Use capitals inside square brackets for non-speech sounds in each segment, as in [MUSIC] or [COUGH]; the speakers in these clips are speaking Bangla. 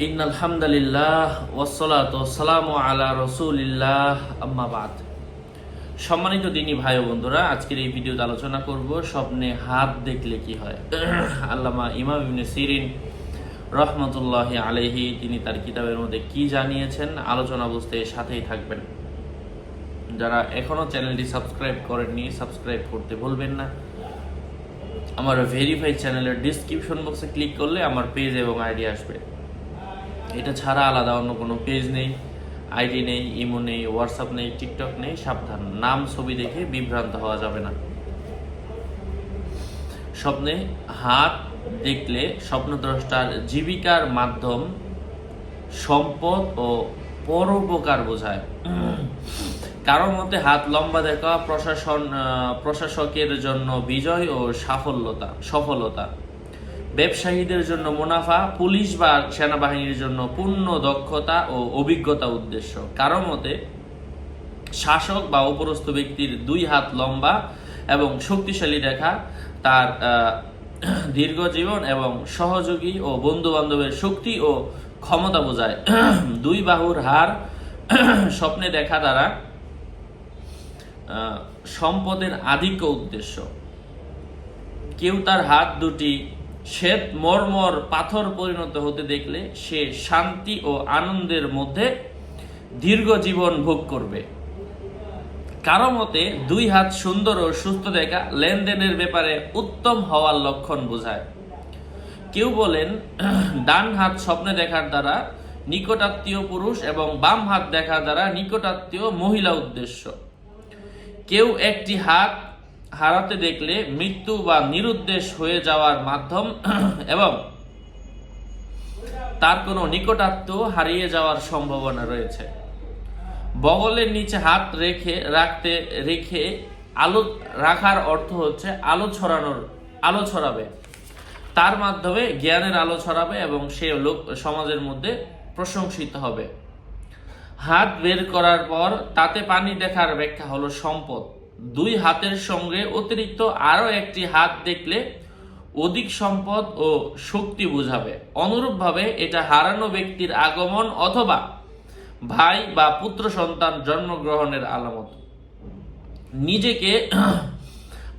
ইন আলহামদুলিল্লাহ ওসলাত সালাম আলা রসুলিল্লাহ আম্মাবাদ সম্মানিত দিনী ভাই বন্ধুরা, আজকের এই ভিডিওতে আলোচনা করব স্বপ্নে হাত দেখলে কি হয়। [CLEARS THROAT] আল্লামা ইমাম ইবনে সিরিন রহমতুল্লাহ আলাইহি, তিনি তার কিতাবের মধ্যে কি জানিয়েছেন আলোচনা বুঝতে সাথেই থাকবেন। যারা এখনও চ্যানেলটি সাবস্ক্রাইব করেননি, সাবস্ক্রাইব করতে ভুলবেন না। আমার ভেরিফাইড চ্যানেলের ডিসক্রিপশন বক্সে ক্লিক করলে আমার পেজ এবং আইডি আসবে। এটা ছাড়া আলাদা অন্য কোনো পেজ নেই আইডি নেই ইমো নেই হোয়াটসঅ্যাপ নেই টিকটক নেই, সাবধান। নাম, ছবি দেখে বিভ্রান্ত হওয়া যাবে না। স্বপ্নে হাত দেখলে স্বপ্নদ্রষ্টার জীবিকার মাধ্যম সম্পদ ও পরোপকার বোঝায়। কারও মতে হাত লম্বা দেখা প্রশাসন প্রশাসকের জন্য বিজয় ও সাফল্যতা, সফলতা। ব্যবসায়ীদের জন্য মুনাফা, পুলিশ বা সেনাবাহিনীর জন্য পূর্ণ দক্ষতা ও অভিজ্ঞতা উদ্দেশ্য। কারও মতে, শাসক বা উপরস্থ ব্যক্তির দুই হাত লম্বা এবং শক্তিশালী দেখা তার দীর্ঘ জীবন এবং সহযোগী ও বন্ধু বান্ধবের শক্তি ও ক্ষমতা বোঝায়। দুই বাহুর হার, স্বপ্নে দেখা দ্বারা সম্পদের আধিক্য উদ্দেশ্য। কেউ তার হাত দুটি শ্বেত, মর্মর পাথর পরিণত হতে দেখলে সে শান্তি ও আনন্দের মধ্যে দীর্ঘ জীবন ভোগ করবে। কারও মতে, দুই হাত সুন্দর ও সুস্থ দেখা লেনদেনের ব্যাপারে উত্তম হওয়ার লক্ষণ বোঝায়। কেউ বলেন, ডান হাত স্বপ্নে দেখার দ্বারা নিকটাত্মীয় পুরুষ এবং বাম হাত দেখার দ্বারা নিকটাত্মীয় মহিলা উদ্দেশ্য। কেউ একটি হাত হারাতে দেখলে মৃত্যু বা নিরুদ্দেশ হয়ে যাওয়ার মাধ্যম, [CLEARS THROAT] এবং তার কোনো নিকটাত্মীয় হারিয়ে যাওয়ার সম্ভাবনা রয়েছে। বগলের নিচে হাত রেখে, রাখতে, রেখে আলো, রাখার অর্থ হচ্ছে আলো ছড়ানোর, আলো ছড়াবে। তার মাধ্যমে জ্ঞানের আলো ছড়াবে এবং সে লোক, সমাজের মধ্যে প্রশংসিত হবে। হাত বের করার পর তাতে পানি দেখার ব্যাখ্যা হলো সম্পদ। দুই হাতের সঙ্গে অতিরিক্ত আরও একটি হাত দেখলে অধিক সম্পদ ও শক্তি বোঝাবে। অনুরূপভাবে এটা হারানো ব্যক্তির আগমন অথবা ভাই বা পুত্র সন্তান জন্মগ্রহণের আলামত। নিজেকে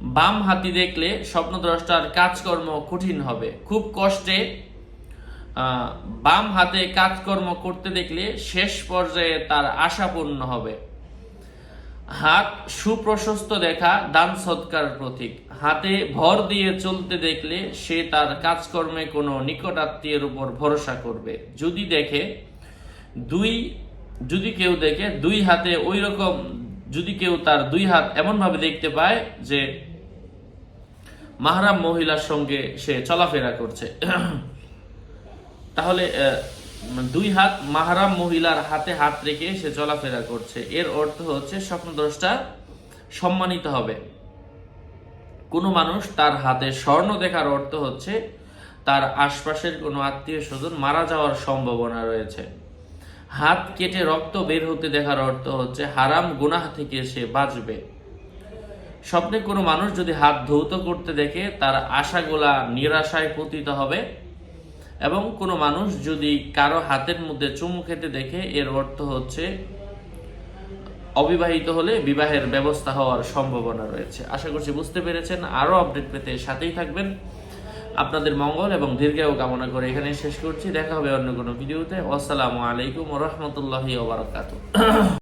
বাম হাতি দেখলে স্বপ্নদ্রষ্টার কাজকর্ম কঠিন হবে। খুব কষ্টে বাম হাতে কাজকর্ম করতে দেখলে শেষ পর্যায়ে তার আশা পূর্ণ হবে। হাত সুপ্রশস্ত দেখা, দান সৎকার প্রতীক। হাতে ভর দিয়ে চলতে দেখলে সে তার কাজকর্মে কোনো নিকটাত্মীয়ের উপর ভরসা করবে। যদি দেখে, দুই, যদি কেউ দেখে, দুই হাতে ওই রকম, যদি কেউ তার দুই হাত এমন ভাবে দেখতে পায় যে মাহরাম মহিলার সঙ্গে সে চলাফেরা করছে। তাহলে দুই হাত মাহারাম মহিলার হাতে হাত রেখে সে চলাফেরা করছে। এর অর্থ হচ্ছে স্বপ্নদ্রষ্টা সম্মানিত হবে। কোনো মানুষ তার হাতে স্বর্ণ দেখার অর্থ হচ্ছে তার আশপাশের কোনো আত্মীয় স্বজন মারা যাওয়ার সম্ভাবনা রয়েছে। হাত কেটে রক্ত বের হতে দেখার অর্থ হচ্ছে হারাম গুনাহ থেকে সে বাঁচবে। স্বপ্নে কোনো মানুষ যদি হাত ধৌত করতে দেখে, তার আশাগুলা নিরাশায় পতিত হবে। এবং কোনো মানুষ যদি কারও হাতের মধ্যে চুমু খেতে দেখে, এর অর্থ হচ্ছে অবিবাহিত হলে বিবাহের ব্যবস্থা হওয়ার সম্ভাবনা রয়েছে। আশা করছি বুঝতে পেরেছেন। আরও আপডেট পেতে সাথেই থাকবেন। আপনাদের মঙ্গল এবং দীর্ঘায়ু কামনা করে এখানে শেষ করছি। দেখা হবে অন্য কোনো ভিডিওতে। আসসালামু আলাইকুম রহমতুল্লাহি ওবরাকাতু